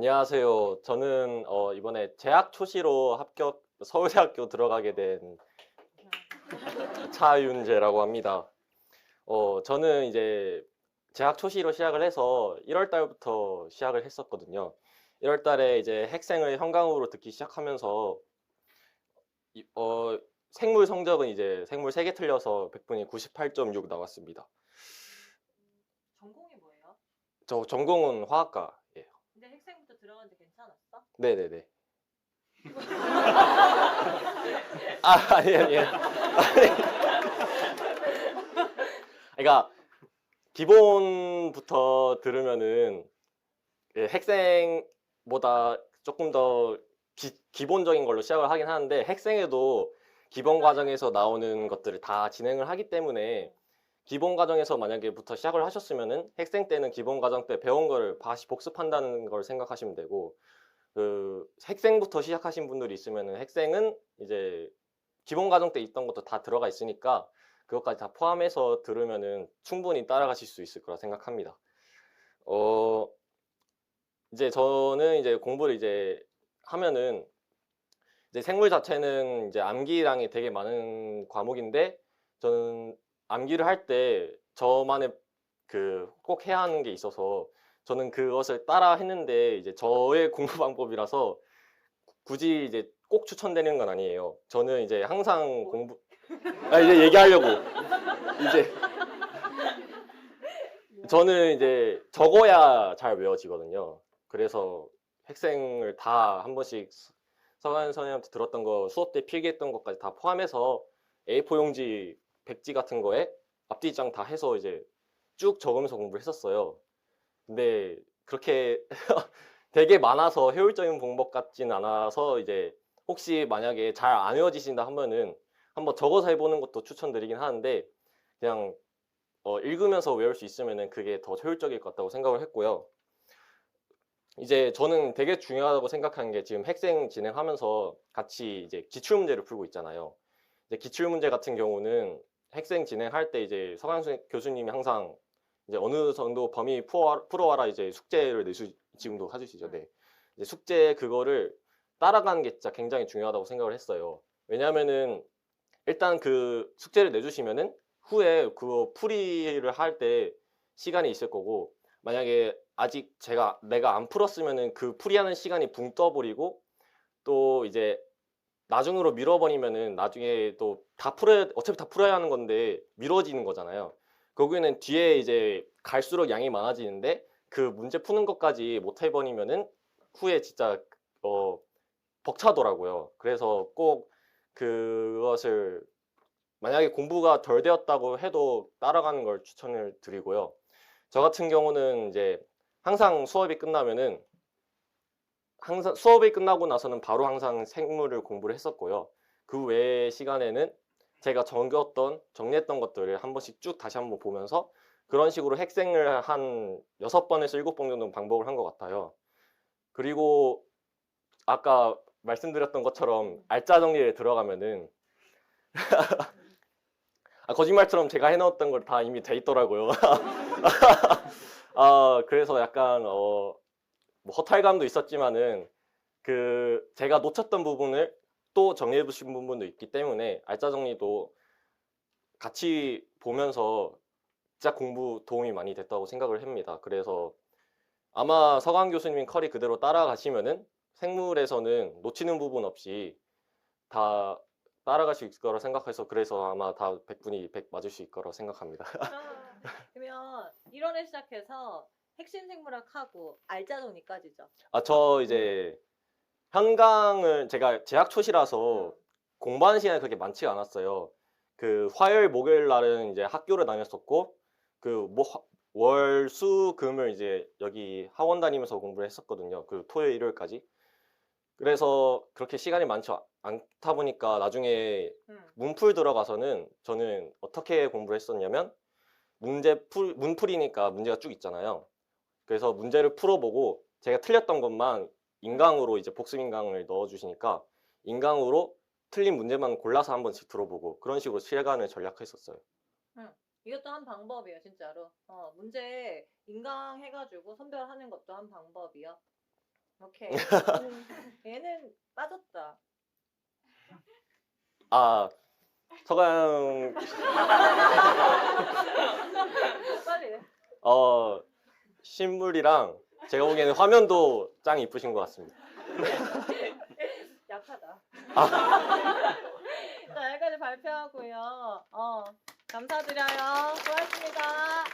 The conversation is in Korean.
안녕하세요. 저는 어, 이번에 재학 초시로 합격 서울대학교 들어가게 된 차윤재라고 합니다. 어, 저는 이제 재학 초시로 시작을 해서 1월 달부터 시작을 했었거든요. 1월 달에 이제 핵생을 현강으로 듣기 시작하면서 이- 어, 생물 성적은 이제 생물 3개 틀려서 100분이 98.6 나왔습니다. 전공이 뭐예요? 저 전공은 핵생부터 들어갔는데 괜찮았어? 네네네. 아, 아니, 아니, 아니. 그러니까, 기본부터 들으면은, 예, 핵생보다 조금 더 기, 본적인 걸로 시작을 하긴 하는데, 핵생에도 기본 과정에서 나오는 것들을 다 진행을 하기 때문에, 기본 과정에서 만약에부터 시작을 하셨으면은, 핵생 때는 기본 과정 때 배운 거를 다시 복습한다는 걸 생각하시면 되고, 그 핵생부터 시작하신 분들이 있으면은 핵생은 이제 기본 과정 때 있던 것도 다 들어가 있으니까 그것까지 다 포함해서 들으면은 충분히 따라가실 수 있을 거라 생각합니다. 어 이제 저는 이제 공부를 이제 하면은 이제 생물 자체는 이제 암기량이 되게 많은 과목인데 저는 암기를 할 때 저만의 그 꼭 해야 하는 게 있어서 저는 그것을 따라 했는데 이제 저의 공부 방법이라서 굳이 이제 꼭 추천드리는 건 아니에요. 저는 이제 항상 공부 아 이제 얘기하려고 이제 저는 이제 적어야 잘 외워지거든요. 그래서 핵생을 다 한 번씩 서관 선생님한테 들었던 거 수업 때 필기했던 것까지 다 포함해서 A4 용지 백지 같은 거에 앞뒤 장 다 해서 이제 쭉 적으면서 공부를 했었어요. 근데 그렇게 되게 많아서 효율적인 방법 같진 않아서 이제 혹시 만약에 잘 안 외워지신다 하면은 한번 적어서 해보는 것도 추천드리긴 하는데 그냥 어, 읽으면서 외울 수 있으면은 그게 더 효율적일 것 같다고 생각을 했고요. 이제 저는 되게 중요하다고 생각하는 게 지금 핵생 진행하면서 같이 이제 기출 문제를 풀고 있잖아요. 이제 기출 문제 같은 경우는 핵생 진행할 때 이제 서강수 교수님이 항상 이제 어느 정도 범위 풀어와- 풀어와라 이제 숙제를 내주 지금도 해주시죠. 네. 이제 숙제 그거를 따라가는 게 진짜 굉장히 중요하다고 생각을 했어요. 왜냐하면은 일단 그 숙제를 내주시면은 후에 그거 풀이를 할 때 시간이 있을 거고 만약에 아직 제가 내가 안 풀었으면은 그 풀이하는 시간이 붕 떠버리고 또 이제 나중으로 미뤄버리면은 나중에 또 다 풀어야 어차피 다 풀어야 하는 건데 미뤄지는 거잖아요. 거기는 뒤에 이제 갈수록 양이 많아지는데 그 문제 푸는 것까지 못 해버리면은 후에 진짜 어 벅차더라고요. 그래서 꼭 그것을 만약에 공부가 덜 되었다고 해도 따라가는 걸 추천을 드리고요. 저 같은 경우는 이제 항상 수업이 끝나면은 항상 수업이 끝나고 나서는 바로 항상 생물을 공부를 했었고요. 그 외의 시간에는 제가 적었던 정리했던 것들을 한 번씩 쭉 다시 한번 보면서 그런 식으로 핵생을 한 여섯 번에서 일곱 번 정도 반복을 한 것 같아요. 그리고 아까 말씀드렸던 것처럼 알짜 정리에 들어가면은 아, 거짓말처럼 제가 해놓았던 걸 다 이미 돼 있더라고요. 아, 그래서 약간 어, 뭐 허탈감도 있었지만은 그 제가 놓쳤던 부분을 또 정리해 보신 부분도 있기 때문에 알짜 정리도 같이 보면서 진짜 공부 도움이 많이 됐다고 생각을 합니다. 그래서 아마 서강 교수님 커리 그대로 따라가시면은 생물에서는 놓치는 부분 없이 다 따라갈 수 있을 거라 생각해서 그래서 아마 다 100분이 100 맞을 수 있을 거라 생각합니다. 아, 그러면 1월에 시작해서 핵심 생물학하고 알짜 정리까지죠. 아, 저 이제 한강을 제가 재학 초시라서 공부하는 시간이 그렇게 많지가 않았어요. 그 화요일, 목요일 날은 이제 학교를 다녔었고 그 월, 수, 금을 이제 여기 학원 다니면서 공부를 했었거든요. 그 토요일, 일요일까지. 그래서 그렇게 시간이 많지 않다 보니까 나중에 음. 문풀 들어가서는 저는 어떻게 공부를 했었냐면 문제 풀 문풀이니까 문제가 쭉 있잖아요. 그래서 문제를 풀어보고 제가 틀렸던 것만 인강으로 이제 복습 인강을 넣어주시니까 인강으로 틀린 문제만 골라서 한 번씩 들어보고 그런 식으로 시간을 전략했었어요. 이것도 한 방법이에요, 진짜로. 어, 문제 인강 해가지고 선별하는 것도 한 방법이요. 오케이. 얘는 빠졌다. 아 서강 빨리. 해. 어 실물이랑 제가 보기에는 화면도 짱 이쁘신 것 같습니다. 약하다. 아. 자, 여기까지 발표하고요. 어, 감사드려요. 수고하셨습니다.